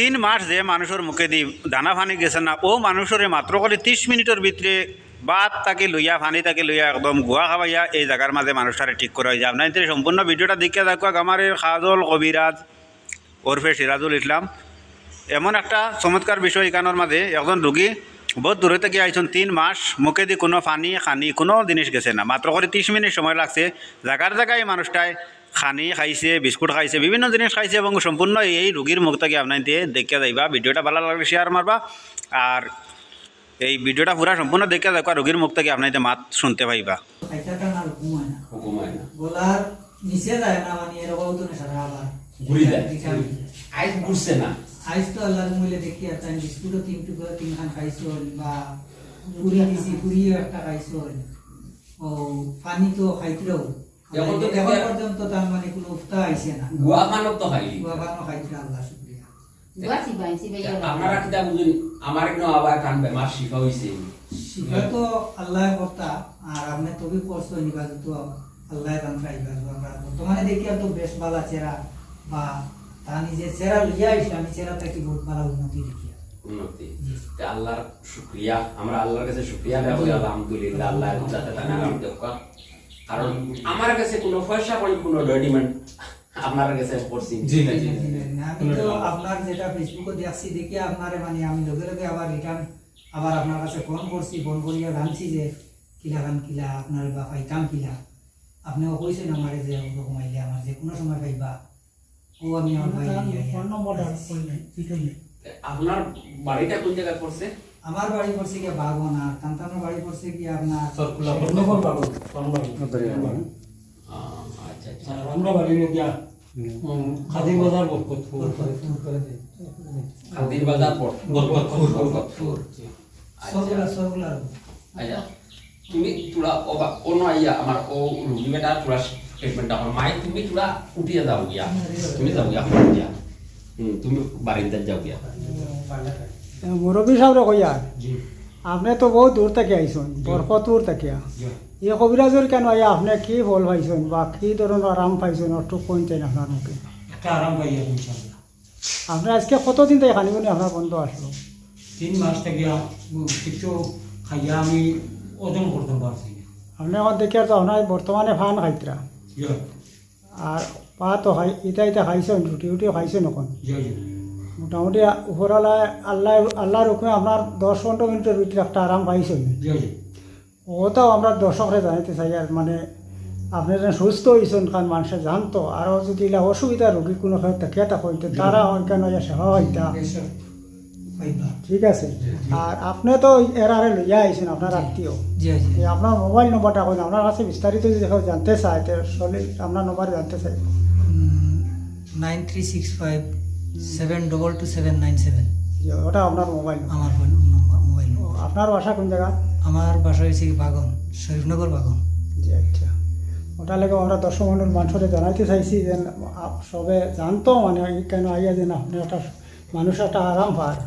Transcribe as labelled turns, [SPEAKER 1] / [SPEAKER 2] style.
[SPEAKER 1] তিন মাস যে মানুষের মুখে দি দানা ফানি গেছে না, ও মানুষের মাত্র করে ত্রিশ মিনিটের ভিতরে বাদ তাকে লইয়া ফানি তাকে লইয়া একদম গুয়া খাওয়াইয়া এই জায়গার মাঝে মানুষটারে ঠিক করা হয়ে যায়। আপনার সম্পূর্ণ ভিডিওটা দেখে দেখো আমার খাজল, কবিরাজ, ওরফে সিরাজুল ইসলাম, এমন একটা চমৎকার বিষয় এখানোর মাঝে, একজন রুগী বহুত দূরে থেকে আইছেন, তিন মাস মুখে দি কোনো ফানি, খানি কোনো জিনিস গেছে না। মাত্র করে ত্রিশ মিনিট সময় লাগছে জায়গার জায়গায় মানুষটায় খানি খাইছে, বিস্কুট খাইছে, বিভিন্ন জিনিস খাইছে এবং সম্পূর্ণ এই রুগীর মুখ থেকে আপনার দিয়ে দেখে যাইবা ভিডিওটা ভালো লাগলে শেয়ার মারবা আর এই ভিডিওটা পুরা সম্পূর্ণ দেখে দেখবা রুগীর মুখ থেকে আপনার মাত শুনতে পাইবা।
[SPEAKER 2] দেখি পানি তো
[SPEAKER 3] এখন তো
[SPEAKER 2] এখন পর্যন্ত তার মানে কোনো উফতা আইছে না।
[SPEAKER 3] গুয়া খানত তো খাইলি।
[SPEAKER 2] বাবানো খাইছিল আল্লাহ শুক্রিয়া।
[SPEAKER 3] বুঝুন আমার আবার কান বেমার
[SPEAKER 2] তো কর্তা আর আপনি তবে তো আল্লাহ দান খাইবা আমরা। বর্তমানে দেখি আর তো বেশ ভালো চেহারা বা তা নিজে লইয়া আইসা আমি থাকি বহুত ভালো উন্নতি দেখি।
[SPEAKER 3] উন্নতি। আল্লাহর শুক্রিয়া আমরা আল্লাহর কাছে শুক্রিয়া আলহামদুলিল্লাহ আল্লাহ যাতে কারণ আমার কাছে কোনো পয়সা করি কোনো রেডিমেড আপনার কাছে পড়ছি
[SPEAKER 4] জি না জি
[SPEAKER 2] আমি তো আপনার যেটা ফেসবুকে দেখছি দেখি আপনারে মানে আমি লগে লগে আবার রিটার্ন আবার আপনার কাছে ফোন করছি ফোন করিয়া জানছি যে কিলা গান কিলা আপনার বা পাইতাম কিলা? আপনিও কইছেন আমারে যে ওরকম আইলে আমার যে কোনো সময় পাইবা। ও আমি আমার ভাই ফোন নম্বরটা
[SPEAKER 3] আপনার বাড়িটা কোন জায়গায় পড়ছে?
[SPEAKER 2] আমার বাড়ি পড়ছে কি বাগন আর কান্তানোর বাড়ি পড়ছে কি আপনার
[SPEAKER 4] সরকুলা বন্ধ পাবো পারবাই
[SPEAKER 3] আহ, আচ্ছা আচ্ছা
[SPEAKER 4] আমরা বাড়ি। নিয়ে গিয়া খাদিম বাজার বরকতপুর
[SPEAKER 3] খাদির বাজার পড়
[SPEAKER 4] বরকতপুর
[SPEAKER 3] বরকতপুর
[SPEAKER 2] সবগুলা সবগুলা
[SPEAKER 3] আচ্ছা তুমি তোরা অবা অন্য আইয়া আমার ও রুগী বেটা তোরা ট্রিটমেন্ট আমার মাই তুমি তোরা উঠিয়ে যাও গিয়া। তুমি যাও গিয়া এখন গিয়া হুম তুমি বারিন্দার যাও গিয়া।
[SPEAKER 5] মুরব্বী সাহেব কইয়া
[SPEAKER 4] জি।
[SPEAKER 5] আপনি তো বহুত দূর থেকে আইসন বরফতুর থেকে এই কবিরাজের কেন আইয়া আপনি কি ফল পাইছেন বা কি ধরনের আরাম পাইছেন একটু কইতেন আপনার মুখে? আপনি আজকে কতদিন থেকে খানিবনি আপনার বন্ধ আসলো
[SPEAKER 4] তিন মাস থেকে কিছু খাইয়া আমি ওজন করতে পারছি
[SPEAKER 5] আপনি আমার দেখে তো আপনার বর্তমানে ফান খাইতরা আর পা তো খাই ইটা ইটা খাইছেন রুটি উটিও খাইছেন এখন মোটামুটি উপরওয়ালা আল্লাহ আল্লাহর হুকুমে আপনার দশ পনেরো মিনিটের রুটির একটা আরাম
[SPEAKER 4] পাইছে।
[SPEAKER 5] ওটাও আমরা দর্শকরা জানাইতে চাই আর মানে আপনি যেন সুস্থ হয়েছেন কারণ মানুষে জানতো। আরও যদি অসুবিধা রোগী কোনো হয় তাকে তা হইতে তারা কেন সেবা হইতা? ঠিক আছে। আর আপনি তো এরারে লইয়া আইছেন আপনার আত্মীয়। আপনার মোবাইল নম্বরটা কইন আপনার কাছে বিস্তারিত যদি জানতে চায় তো চলে আপনার নম্বর জানতে চাই
[SPEAKER 2] nine three six five seven double two seven nine seven.
[SPEAKER 5] ওটা আপনার মোবাইল
[SPEAKER 2] আমার নম্বর মোবাইল
[SPEAKER 5] আপনার বাসা কোন জায়গা?
[SPEAKER 2] আমার বাসা হয়েছে বাগন শরীফনগর বাগন
[SPEAKER 5] জি আচ্ছা। ওটা লেগে আমরা দর্শক মন্ডল মানুষের জানাইতে চাইছি যে সবে জানতো মানে কেন আইয়া যে না আপনি একটা মানুষ একটা আরাম আছে।